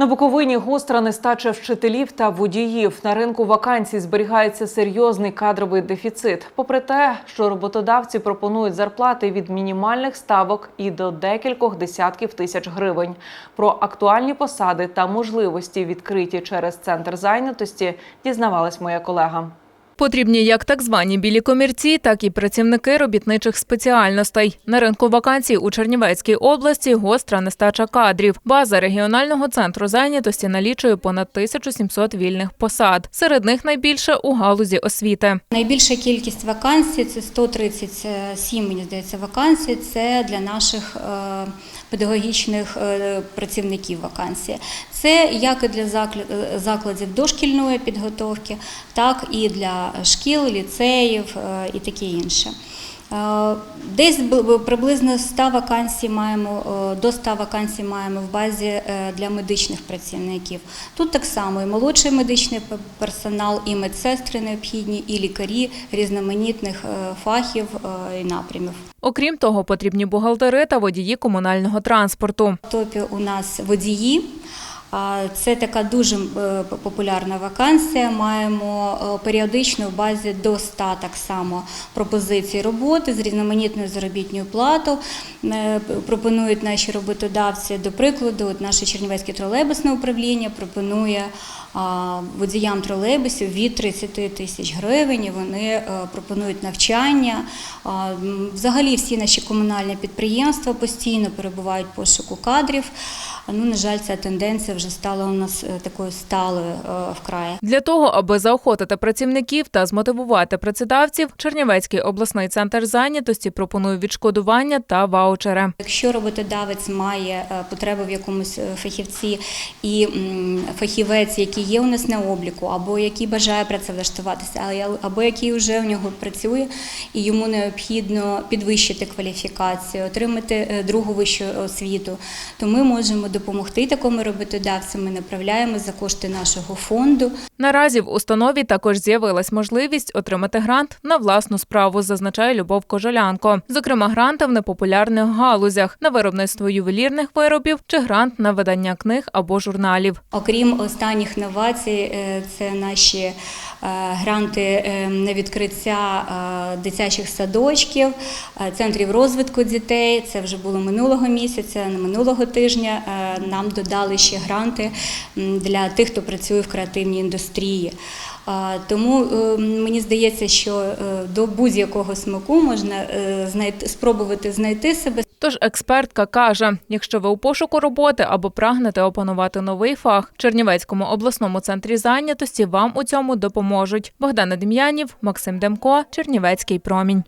На Буковині гостра нестача вчителів та водіїв. На ринку вакансій зберігається серйозний кадровий дефіцит. Попри те, що роботодавці пропонують зарплати від мінімальних ставок і до декількох десятків тисяч гривень. Про актуальні посади та можливості відкриті через центр зайнятості дізнавалась моя колега. Потрібні як так звані білі комірці, так і працівники робітничих спеціальностей. На ринку вакансій у Чернівецькій області гостра нестача кадрів. База регіонального центру зайнятості налічує понад 1700 вільних посад. Серед них найбільше у галузі освіти. Найбільша кількість вакансій це 137, мені здається, вакансій. Це для наших е, педагогічних е, працівників вакансії. Це як і для е, закладів дошкільної підготовки, так і для шкіл, ліцеїв е, і таке інше. Е, Десь приблизно 100 вакансій маємо, е, до 100 вакансій маємо в базі для медичних працівників. Тут так само і молодший медичний персонал, і медсестри необхідні, і лікарі різноманітних фахів і напрямів. Окрім того, потрібні бухгалтери та водії комунального транспорту. В топі у нас водії. Це така дуже е, популярна вакансія. Маємо е, періодично в базі до 100 так само пропозицій роботи з різноманітною заробітною платою. Е, Пропонують наші роботодавці, до прикладу, от наше Чернівецьке тролейбусне управління пропонує водіям тролейбусів від 30 тисяч гривень. Вони пропонують навчання. Взагалі всі наші комунальні підприємства постійно перебувають в пошуку кадрів. Ну, на жаль, ця тенденція вже стала у нас е, такою сталою е, вкрай. Для того, аби заохотити працівників та змотивувати працедавців, Чернівецький обласний центр зайнятості пропонує відшкодування та ваучери. Якщо роботодавець має е, потребу в якомусь фахівці і фахівець, який є у нас на обліку, або який бажає працевлаштуватися, або який вже у нього працює, і йому необхідно підвищити кваліфікацію, отримати другу вищу освіту, то ми можемо допомогти такому роботодавцю. Ми направляємо за кошти нашого фонду. Наразі в установі також з'явилась можливість отримати грант на власну справу, зазначає Любов Кожолянко. Зокрема, гранти в непопулярних галузях на виробництво ювелірних виробів чи грант на видання книг або журналів. Окрім останніх новацій, е, це наші гранти е, на відкриття е, дитячих садочків, е, центрів розвитку дітей. Це вже було минулого місяця, минулого тижня. Е, Нам додали ще гранти для тих, хто працює в креативній індустрії. Е, Тому е, мені здається, що е, до будь-якого смаку можна е, спробувати знайти себе. Тож експертка каже: якщо ви у пошуку роботи або прагнете опанувати новий фах, Чернівецькому обласному центрі зайнятості вам у цьому допоможуть. Богдана Дем'янів, Максим Демко, Чернівецький промінь.